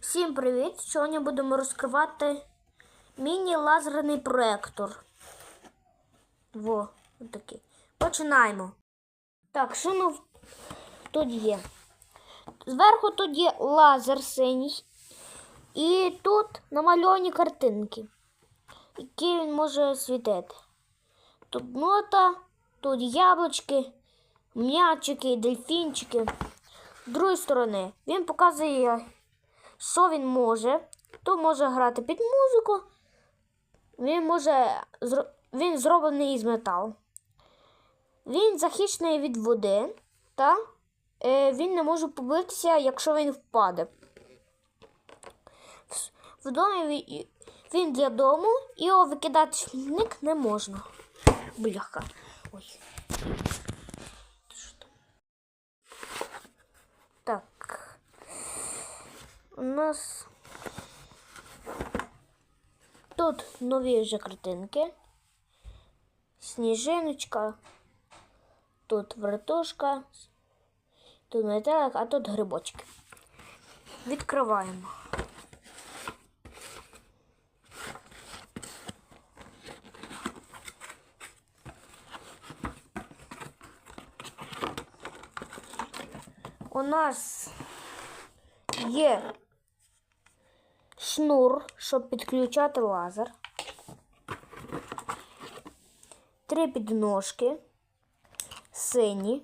Всім привіт! Сьогодні будемо розкривати міні-лазерний проектор. Во, отакий. Починаємо. Так, що ну тут є? Зверху тут є лазер синій. І тут намальовані картинки, які він може світити. Тут нота, тут яблучки, м'ячики, дельфінчики. З другої сторони, він показує, що він може. То може грати під музику. Він може він зроблений із металу. Він захищений від води, та е, він не може побитися, якщо він впаде. В- домі ві- він для дому, його викидати в не можна. Бляха. Ой. Що там? Так. У нас тут нові вже картинки. Сніжиночка. Тут вертушка. Тут метелик, а тут грибочки. Відкриваємо. У нас є шнур, щоб підключати лазер. Три підножки. Сині.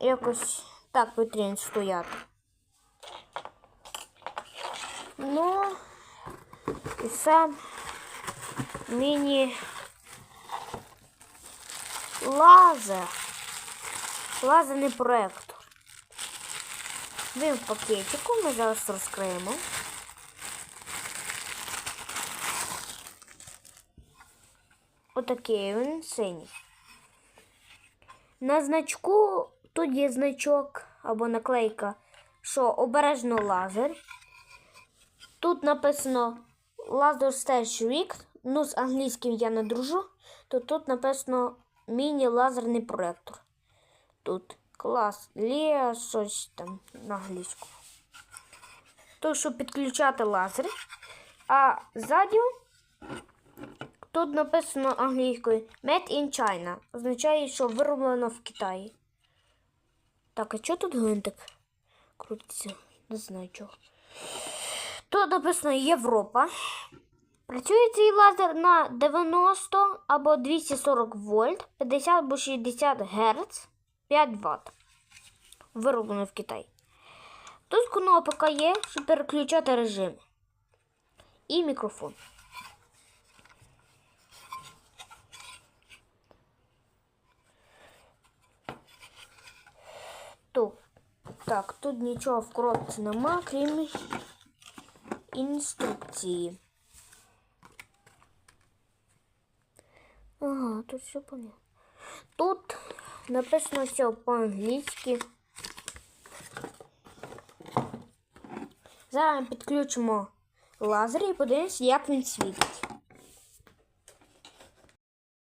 Якось так потрібно стояти. Ну, і сам міні лазер. Лазерний проектор. Він в пакетику, ми зараз розкриємо. Отакий він синій. На значку тут є значок або наклейка, що обережно лазер. Тут написано Laser Stage Week. Ну, з англійським я не дружу, то тут написано міні-лазерний проектор. Тут клас щось там на англійську. То, щоб підключати лазер. А ззаді тут написано англійською Made in China. Означає, що вироблено в Китаї. Так, а чого тут гвинтик крутиться? Не знаю чого. Тут написано Європа. Працює цей лазер на 90 або 240 вольт, 50 або 60 Гц, 5 Вт. Вироблено в Китаї. Тут кнопка є, щоб переключати режим. І мікрофон. Тут. Так, тут нічого в коробці нема, крім інструкції. Ага, тут все понятно. Тут написано все по-англійськи. Зараз підключимо лазер і подивимося, як він світить.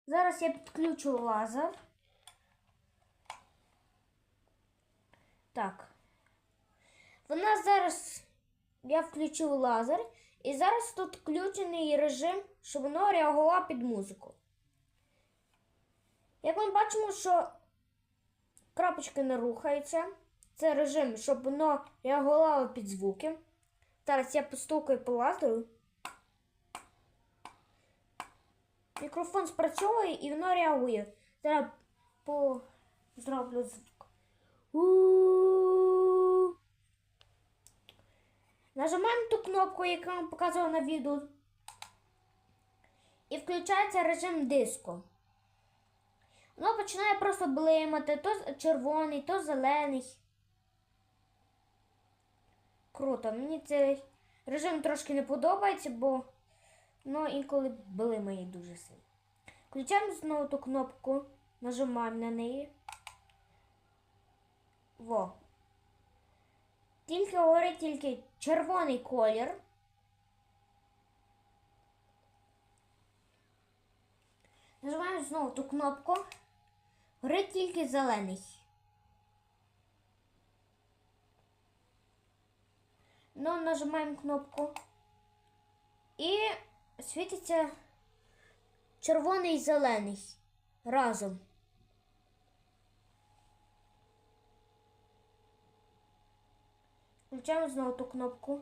Зараз я підключу лазер. Так. В нас зараз я включив лазер, і зараз тут включений режим, щоб воно реагувало під музику. Як ми бачимо, що крапочки не рухаються. Це режим, щоб воно реагувало під звуки. Зараз я постукаю по лазеру. Мікрофон спрацьовує і воно реагує. Зараз по... зроблю звук. У-у-у. Нажимаємо ту кнопку, яку вам показувала на відео. І включається режим диско. Воно починає просто блимати, то червоний, то зелений. Круто. Мені цей режим трошки не подобається, бо ну, інколи блимає дуже сильно. Включаємо знову ту кнопку, нажимаємо на неї. Во. Тільки говорить тільки червоний колір. Нажимаємо знову ту кнопку. Горить тільки зелений. Ну, нажимаємо кнопку. І світиться червоний і зелений разом. Включаємо знову ту кнопку.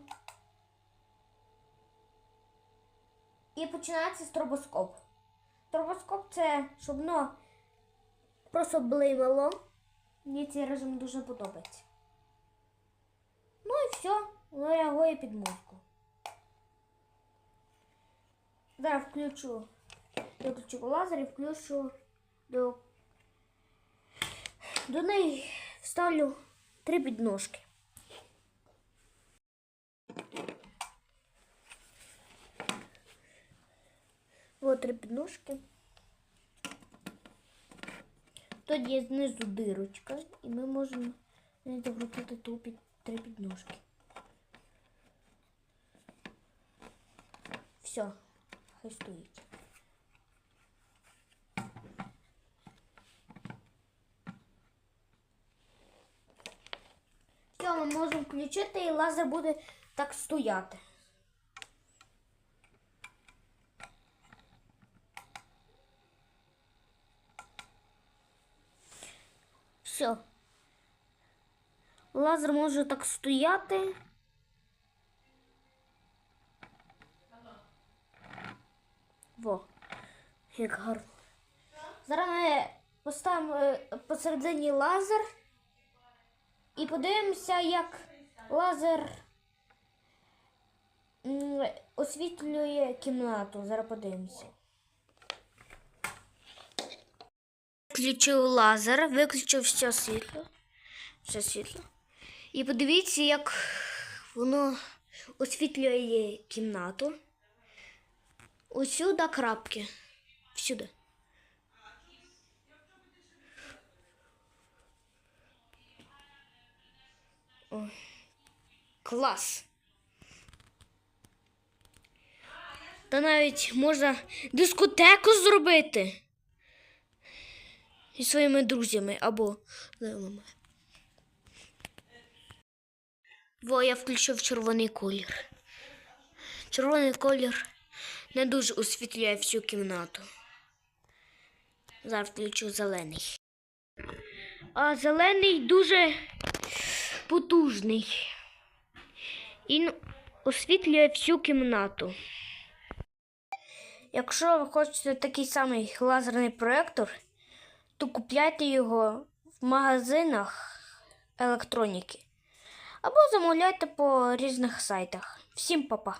І починається стробоскоп. Стробоскоп це щоб воно просто блимало. Мені цей режим дуже подобається. Ну і все, воно реагує під музику. Зараз включу. Виключу лазер і включу до, до неї вставлю три підножки. Вот три підножки. Тут є знизу дирочка, і ми можемо закрутити ту під три підножки. Все, хай стоїть. Все, ми можемо включити і лазер буде так стояти. Все. Лазер може так стояти. Во, як гарно. Зараз ми поставимо е, посередині лазер і подивимося, як лазер освітлює кімнату. Зараз подивимося. Включив лазер, виключив все світло. Все світло. І подивіться, як воно освітлює кімнату. Усюди крапки. Всюди. О, клас. Та навіть можна дискотеку зробити зі своїми друзями або знайомими. Во, я включив червоний колір. Червоний колір не дуже освітлює всю кімнату. Зараз включу зелений. А зелений дуже потужний. І н- освітлює всю кімнату. Якщо ви хочете такий самий лазерний проєктор, то купляйте його в магазинах електроніки або замовляйте по різних сайтах. Всім па-па!